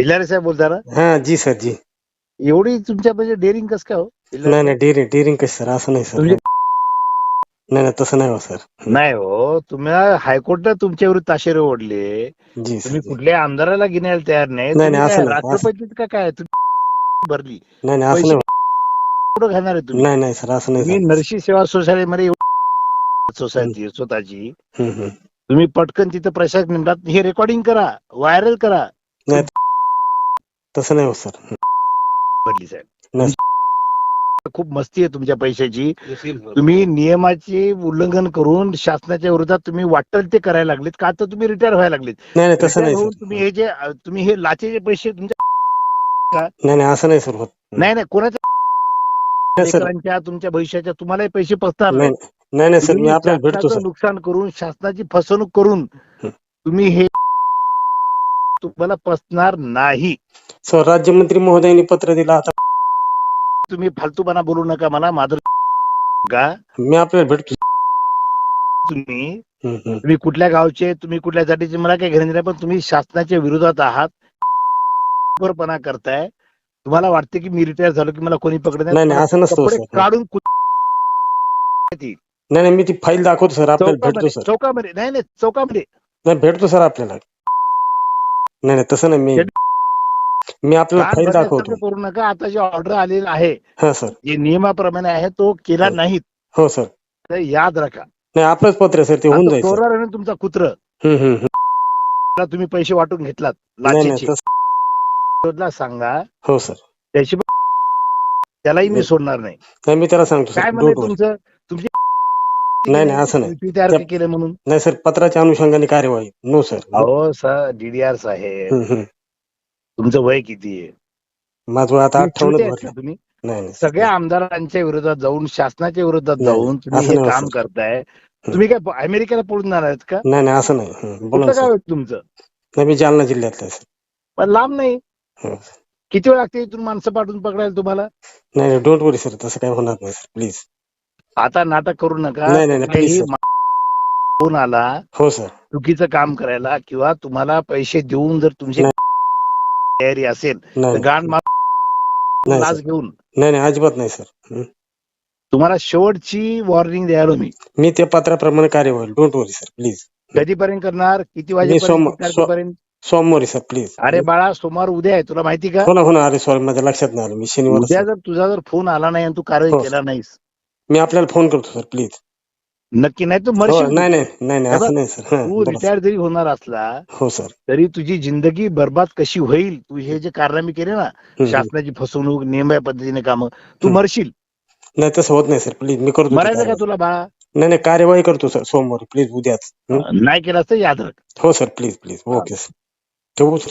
हिलारे साहेब बोलता ना हा जी सर जी. एवढी तुमच्या म्हणजे डेअरिंग कस काय हो? नाही नाही डेअरिंग डेअरिंग कशी सर? असं नाही सर. तुमचे- नाही नाही तसं नाही हो सर. नाही हो तुम्हाला हायकोर्टनं तुमच्या विरुद्ध ताशेरे ओढले. जी सर तुम्ही जी. कुठल्याही आमदाराला घेण्याला तयार नाही. नाही, तुम्ही असं काय नाही, असं- राष्ट्रपतीत का काय? तुम्ही भरली. नाही नाही असं पैसे नाही. कुठं घालणार आहे तुम्ही? नाही नाही सर असं नाही तुम्ही सर. नरसी सेवा सोसायटीमध्ये सोसायटी स्वतःची. हम्म, हम्म. तुम्ही पटकन तिथं प्रशासक नेमतात हे रेकॉर्डिंग करा व्हायरल करा. तसं नाही हो सर. भरली साहेब. खूप मस्ती आहे तुमच्या पैशाची. तुम्ही नियमाचे उल्लंघन करून शासनाच्या विरोधात तुम्ही वाटेल ते करायला लागलेत का? तर तुम्ही रिटायर व्हायला लागलेत. नाही नाही तसं नाही तुम्ही हे जे तुम्ही हे लाचेचे पैसे तुमच्या नाही नाही असं नाही सर होत. नाही नाही कोणाच्या तुमच्या भविष्याच्या तुम्हालाही पैसे पसणार नाही नाही सर मी आपल्याला भेटतो शासनाचं सर. नुकसान करून शासनाची फसवणूक करून. तुम्ही हे तुम्हाला पसणार नाही. सर राज्यमंत्री महोदयांनी पत्र दिलं आता. तुम्ही फालतूपणा बोलू नका मला माझं का? मी आपल्याला भेटतो. तुम्ही हम्म, हम्म. तुम्ही कुठल्या गावचे तुम्ही कुठल्या जातीचे मला काही घेणं नाही पण तुम्ही शासनाच्या विरोधात आहात. पणा करताय. तुम्हाला वाटते की मी रिटायर झालो की मला कोणी पकडत नाही? नाही असं नसतं कपडे सर. काढून कु- नाही नाही मी ती फाईल दाखवतो सर. आपल्याला भेटतो चौकामध्ये सर. चौकामध्ये नाही नाही चौकामध्ये. नाही भेटतो सर आपल्याला. नाही नाही तसं नाही मी मी आपल्याला फाईल दाखवतो. करू नका आता जे ऑर्डर आलेला आहे हा सर. जे नियमाप्रमाणे आहे तो केला हो. नाहीत. हो सर. तर याद राखा. नाही आपलंच पत्र सर ते होऊन आता जाईल सर. तुमचा कुत्र. हम्म, हम्म, हम्म. त्याला तुम्ही पैसे वाटून घेतलात नाही नाही लाचेचे. तसं- शोधला सांगा. हो सर. त्याची त्यालाही मी. सोडणार नाही. नाही मी त्याला सांगतो काय सर म्हणजे डोंट वरी तुमचं तुमची? नाही, नाही, असं नाही. त्या- केले म्हणून. नाही सर पत्राच्या अनुषंगाने कार्यवाही. नो सर अहो सर डीडीआर साहेब. तुमचं वय किती आहे? माझं वय आता तुम्ही आहेत भरलं तुम्ही? नाही. सगळ्या आमदारांच्या विरोधात जाऊन शासनाच्या विरोधात नाही, जाऊन तुम्ही असं हे नाही काम. करताय. तुम्ही काय अमेरिकेला पळून जाणार आहेत का? नाही नाही असं नाही. बोला ना कुठलं सर. गाव आहे तुमचं? नाही मी जालना जिल्ह्यातला आहे सर. पण लांब नाही. हो. किती वेळ लागते इथून माणसं पाठवून पकडायला तुम्हाला? नाही नाही डोंट वरी सर तसं काय होणार नाही सर प्लीज आता नाटक करू नका. नाही, नाही, नाही, कुठलाही please, sir. मा- फोन आला. हो सर. चुकीचं काम करायला किंवा तुम्हाला पैसे देऊन जर तुमची तयारी असेल तर नाही गाण मार नाही, लाच sir. घेऊन. नाही नाही अजिबात नाही सर. तुम्हाला शेवटची वॉर्निंग द्यायला मी. मी त्या पत्राप्रमाणे कार्यवाही डोंट वरी सर प्लीज कधीपर्यंत करणार? किती सोम- वाजेपर्यंत सो- किती तारखेपर्यंत? सोमवारी सर प्लीज अरे बाळा सोमवार उद्या आहे. तुला माहिती का? हो ना हो ना. अरे सॉरी माझ्या लक्षात नाही आलं. मी शनिवार उद्या जर तुझा जर फोन आला नाही आणि तू कारवाई हो. केला नाहीस मी आपल्याला फोन करतो सर प्लीज. नक्की नाही तू हो मरशील नाही नाही नाही नाही हे असं नाही सर. हा, तू बोला सर. रिटायर जरी होणार असला हो सर. तरी तुझी जिंदगी बर्बाद कशी होईल तू हे जे कारनामे केले ना हम्म, हम्म. शासनाची फसवणूक नियम पद्धतीने कामं तू हम्म. मरशील. नाही तसं होत नाही सर प्लीज मी करतो ती मरायचं का. तुला बाळा? नाही नाही कार्यवाही करतो सर सोमवारी प्लीज उद्याच. हं? नाही केलास तर याद राख. हो sir please please. Okay sir. ठेवू सर.